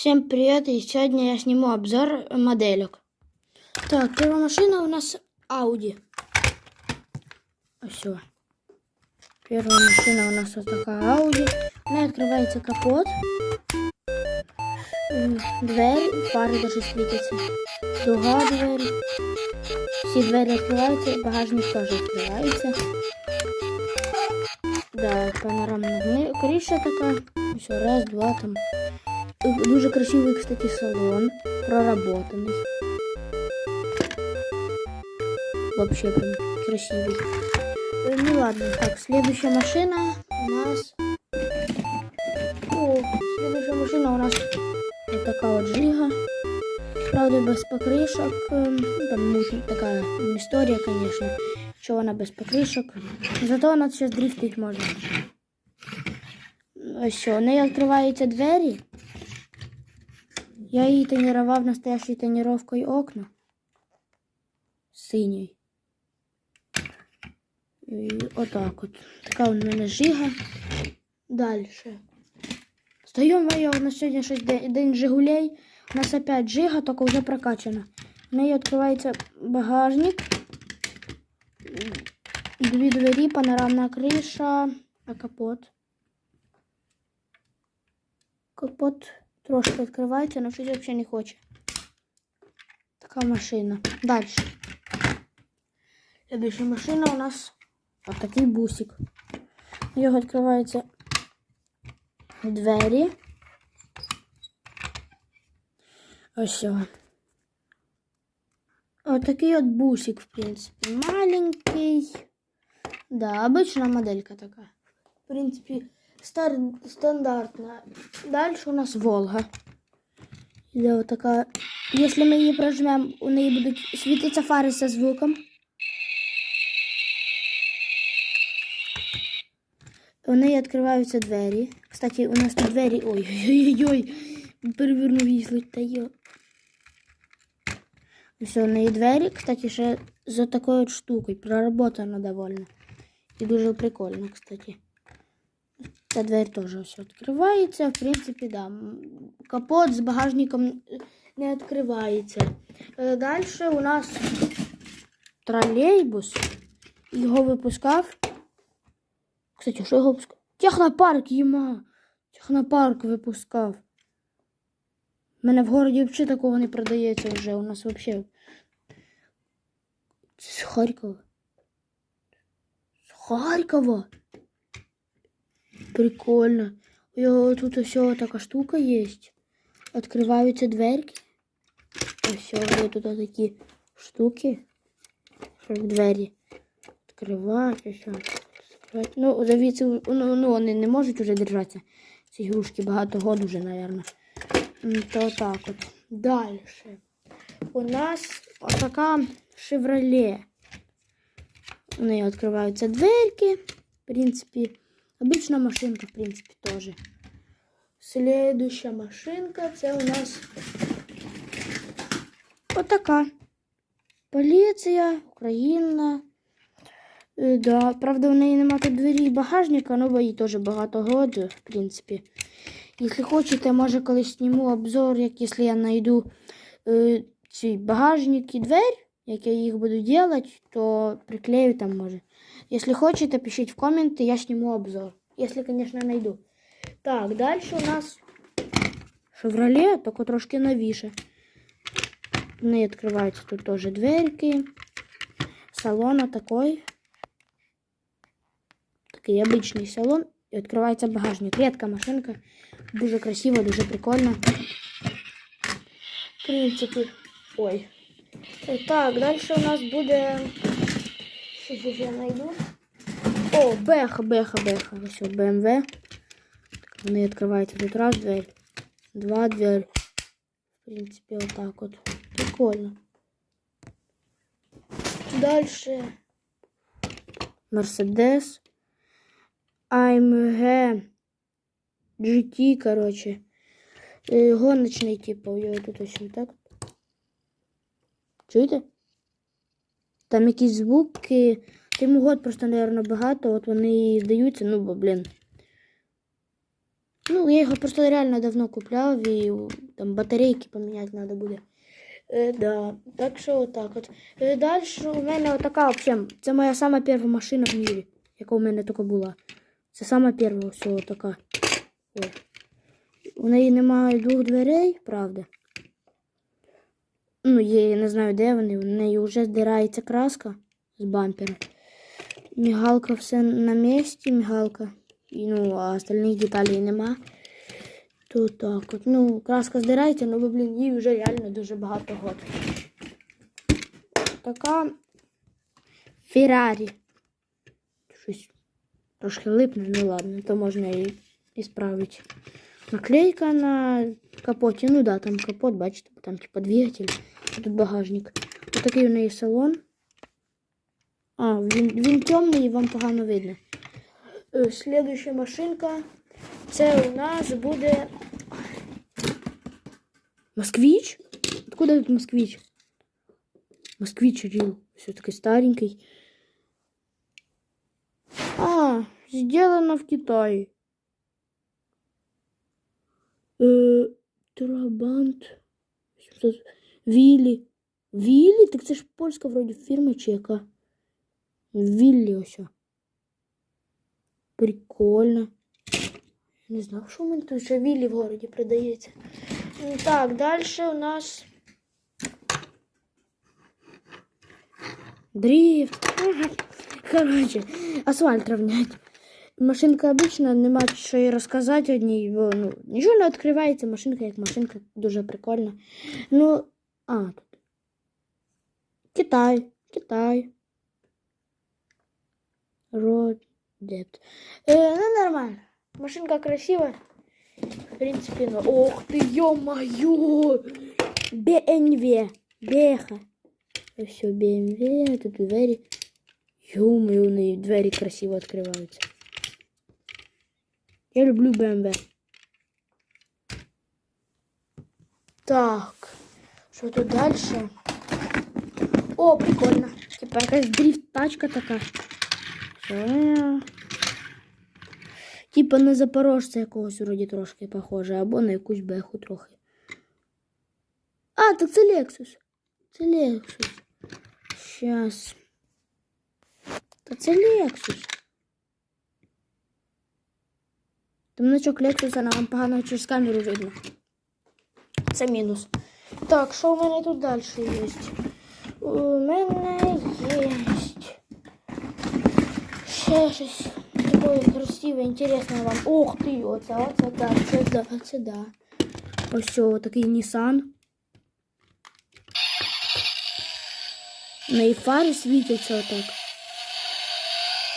Всем привет! И сегодня я сниму обзор моделек. Так, первая машина у нас Audi. Все. Первая машина у нас вот такая Audi. У нее открывается капот. М, Дверь, фары даже светятся. Друга дверь. Все двери открываются, багажник тоже открывается. Да, панорамная кни- крыша такая. Все, раз, два там. Э, Дуже красивый, кстати, салон. Проработанный. Вообще прям красивый. Э, Ну ладно, так, следующая машина у нас... О, следующая машина у нас вот такая вот Жига. Правда, без покрышек. Ем, Ну, там мутная такая история, конечно. Що вона без покришок. Зато вона зараз дрифтить може. Ось що, у неї відкриваються двері. Я її тренував настоящою тренувкою окна. Синьої. І отак от. Така у мене жига. Далі. Стаємо моє, у нас сьогодні щось день, день Жигулей. У нас опять жига, тільки вже прокачана. У неї відкривається багажник. Дві двері, панорамна криша, а капот. Капот трошки відкривається, але щось взагалі не хоче. Така машина. Далі. Следующая машина у нас вот такий бусик. У нього відкриваються двері. Ось. Вот такий от бусик, в принципе, маленький. Да, обычная моделька такая. В принципе, стар... стандартная. Дальше у нас Волга. Іде вот такая. Если мы її прожмем, у неї будуть світитися фари со звуком. У неї відкриваються двері. Кстати, у нас тут двері. Ой-ой-ой. Перевернув її та йо. Все, у неї двері, кстати, ще за такою штукою. Проработана довольно. І дуже прикольно, кстати. Ця двері теж все відкривається. В принципі, да. Капот з багажником не відкривається. Далі у нас тролейбус. Його випускав. Кстати, що його випускав? Технопарк їма. Технопарк випускав. У мене в городі взагалі такого не продається вже. У нас взагалі. З Харкова. З Харкова. Прикольно. У його тут все така штука є. Відкриваються дверки. Ось є тут такі штуки. Щоб двері відкривати. Ну, завіси, ну, ну, вони не можуть вже держатися. Ці ігрушки багато год уже, мабуть. То так от. Далі. У нас отака Chevrolet. У неї відкриваються дверки. В принципі, обична машинка, в принципі, теж. Следующая машинка це у нас отака. Поліція, Україна. Е, Да, правда, в неї немає тут двері і багажника, але бо їй теж багато году, в принципі. Якщо хочете, може колись зніму обзор, як якщо я знайду е, цей багажник і двері, як я їх буду робити, то приклею там може. Якщо хочете, пишіть в коменти, я зніму обзор. Якщо, звісно, знайду. Так, далі у нас Chevrolet, тільки трошки новіше. В неї відкриваються тут теж дверки. Салон такой. Такий обичний салон. І відкривається багажник. Рідка машинка. Дуже красиво, дуже прикольно. В принципі. Ой. Так, далі у нас буде. Що ж я знайду? О, беха, беха, беха. Ось от BMW. Вони відкриваються тут раз дверь, два дверь. В принципі, отак от. Прикольно. Дальше. Мерседес. AMG GT, короче. Е, Гоночний, типу, його тут ось так. Чуєте? Там якісь звуки. Тим год просто, мабуть, багато, от вони і здаються, ну, бо, блін. Ну, я його просто реально давно купляв і там батарейки поміняти треба буде. Е, да. Так що отак от. Е, далі у мене отака взагалі. Це моя сама перша машина в мірі, яка у мене тільки була. Це сама перша всього така. О. У неї немає двох дверей, правда. Ну, я не знаю, де вони. У неї вже здирається краска з бампера. Мігалка все на місці, мігалка. І, ну, а остальних деталей нема. То так от. Ну, краска здирається, ну, блін, їй вже реально дуже багато год. Така Феррарі. Щось трошки липне, ну ладно, то можна і, і справити. Наклейка на капоті. Ну да, там капот, бачите, там типа двигатель, тут багажник. Ось такий у неї салон. А, він, він темний і вам погано видно. Е, Слідуюча машинка. Це у нас буде. Москвич? Откуда тут москвич? Москвич Рил. Все-таки старенький. А, сделано в Китае. Е, Трабант. 800. Віллі. Віллі? Так це ж польська вроді фірма чи яка? Віллі ось. Прикольно. Я не знав, що в мене тут ще Віллі в городі продається. М, Так, далі у нас. Дрифт. Короче, асфальт равнять. Машинка обична, нема що і розказати одній, бо ну, нічого не відкривається, машинка як машинка, дуже прикольна. Ну, а, тут. Китай, Китай. Родет. Е, ну, нормально. Машинка красивая. В принципе, ну. Ох ты, ё-моё! БНВ. Беха. Все, БМВ, тут двері. Ё-моё, у неї двері красиво відкриваються. Я люблю БМВ. Так. Що тут дальше? О, прикольно. Типа якась дрифт тачка така. Все. Типа на запорожця якогось вроді трошки похоже, або на якусь беху трохи. А, так це Lexus. Це Lexus. Щас. Та це Lexus. Значок Lexus, нам погано через камеру видно. Це мінус. Так, що у мене тут далі є? У мене є ще щось таке красиве, інтересне вам. Ох ти, оце, оце так, це да, це да. Ось о, такий Nissan. На і фари світяться отак.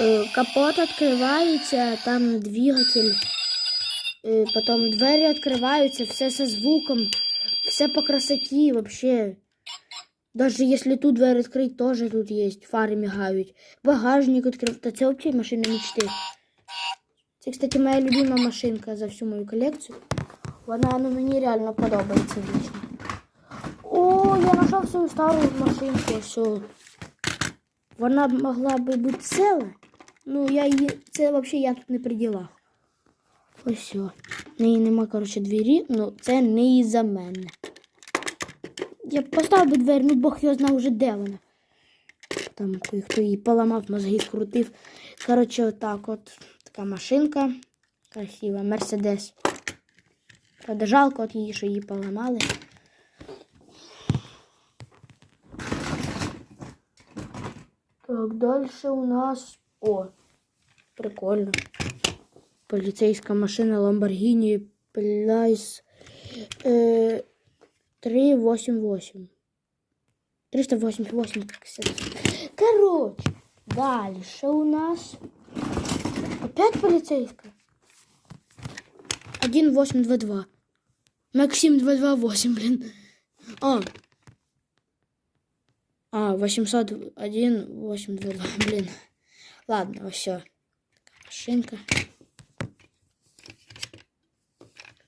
Е, Капот відкривається, там двигатель. Потом двері відкриваються, все со звуком, все по красоті вообще. Даже если тут дверь открыть, тоже тут есть. Фари мигають. Багажник. Та це взагалі машина мечти. Це, кстати, моя любима машинка за всю мою колекцію. Вона ну, мені реально подобається вічно. О, я знайшов свою стару машинку. Все. Вона могла би бути ціла. Ну, я її. Це взагалі я тут не при ділах. Ось. В неї нема, коротше, двері, ну це не із-за мене. Я поставив би двері, ну Бог його знав вже де вона. Там хто її поламав, мозги скрутив. Коротше, отак от. Така машинка. Красива. Мерседес. Правда, жалко от її, що її поламали. Так, далі у нас. О, прикольно. Поліцейська машина Lamborghini е, 388. 388, как все. Короче, дальше у нас опять полицейская. 1822. Максим 228, блин. А. А, 801, 822, блин. Ладно, все. Машинка.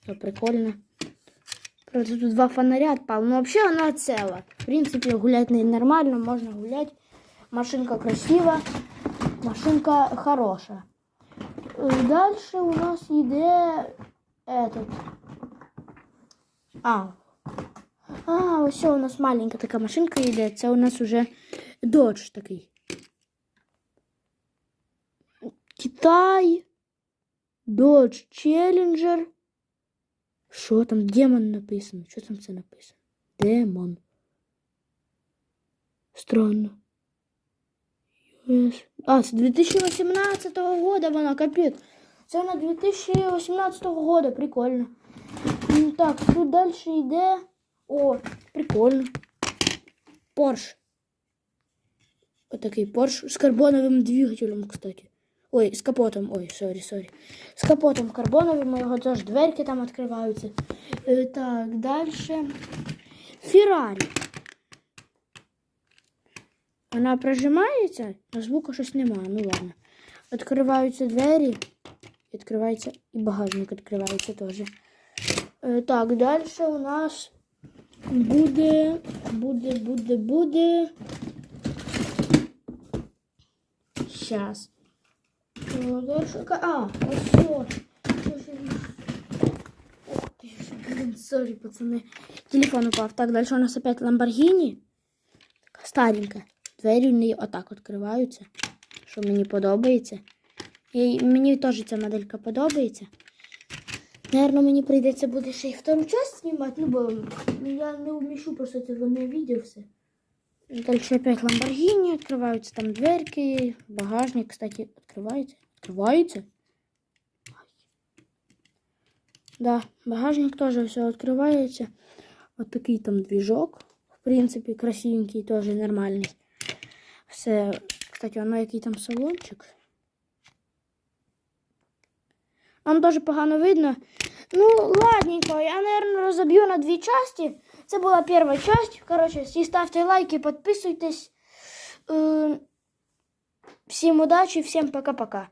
Все прикольно. Правда, тут два фонаря отпало. Но вообще она цела. В принципе, гулять на ней нормально, можно гулять. Машинка красива, машинка хорошая. Е, Дальше у нас йде этот. А. А, ось у нас маленька така машинка йде. Це у нас уже додж такий. Китай. Додж Челленджер. Що там? Демон написано. Що там це написано? Демон. Странно. А, це 2018 года вона, капець. Це вона 2018 года, прикольно. М, Так, тут далі йде. О, прикольно. Порш. Отакий Порш з карбоновим двигателем, кстати. Ой, з капотом. Ой, сорі, сорі. З капотом карбоновим, його теж дверки там відкриваються. Е, так, далі. Феррарі. Вона прожимається, а звуку щось немає. Ну ладно. Відкриваються двері. Відкривається і багажник відкривається теж. Е, так, далі у нас буде, буде, буде, буде. Сейчас. А, блин, сори, пацаны. Телефон упав. Так, далі у нас опять Lamborghini. Така старенька. Двері в неї отак відкриваються, що мені подобається. І мені теж ця моделька подобається. Наверно, мені прийдеться буде ще й втору часть знімати, ну бо я не вміщу просто це одне відео все. Далі опять Lamborghini, відкриваються там дверки, багажник, кстати, відкривається. Ай. Да, багажник теж все відкривається. От такий там двіжок. В принципі, красивенький, теж нормальний. Все, кстати, воно який там салончик. Вам дуже погано видно. Ну, ладненько, я, наверное, розоб'ю на дві часті. Це була перша часть. Коротше, всі ставте лайки, підписуйтесь. Е, Всім удачі, всім пока-пока.